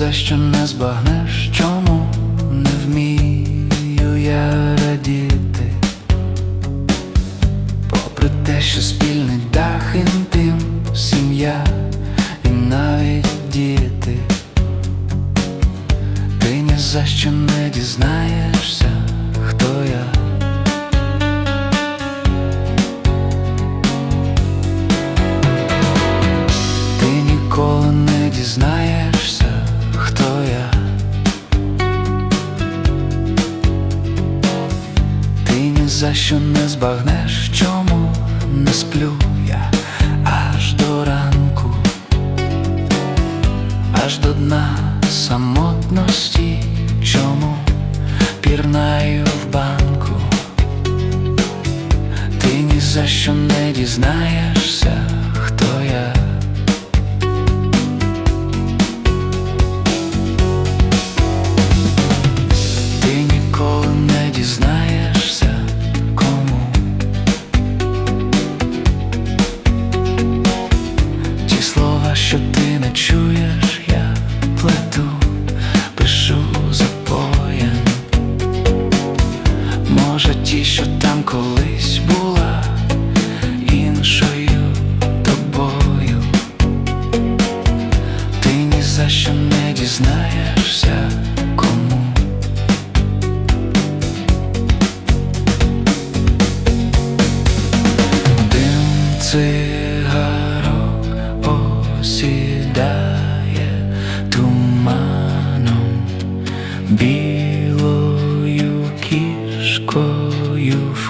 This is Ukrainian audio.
за що не збагнеш, чому не вмію я радіти, попри те, що спільний дах, інтим, сім'я і навіть діти, ти ні за що не дізнаєшся, хто я. За що не збагнеш, чому не сплю я аж до ранку, аж до дна самотності, чому пірнаю в банку. Ти ні за що не дізнаєшся, ті, що там колись була іншою тобою, ти ні за що не дізнаєшся, кому. Дим цигарок осідає туманом, білою кішкою you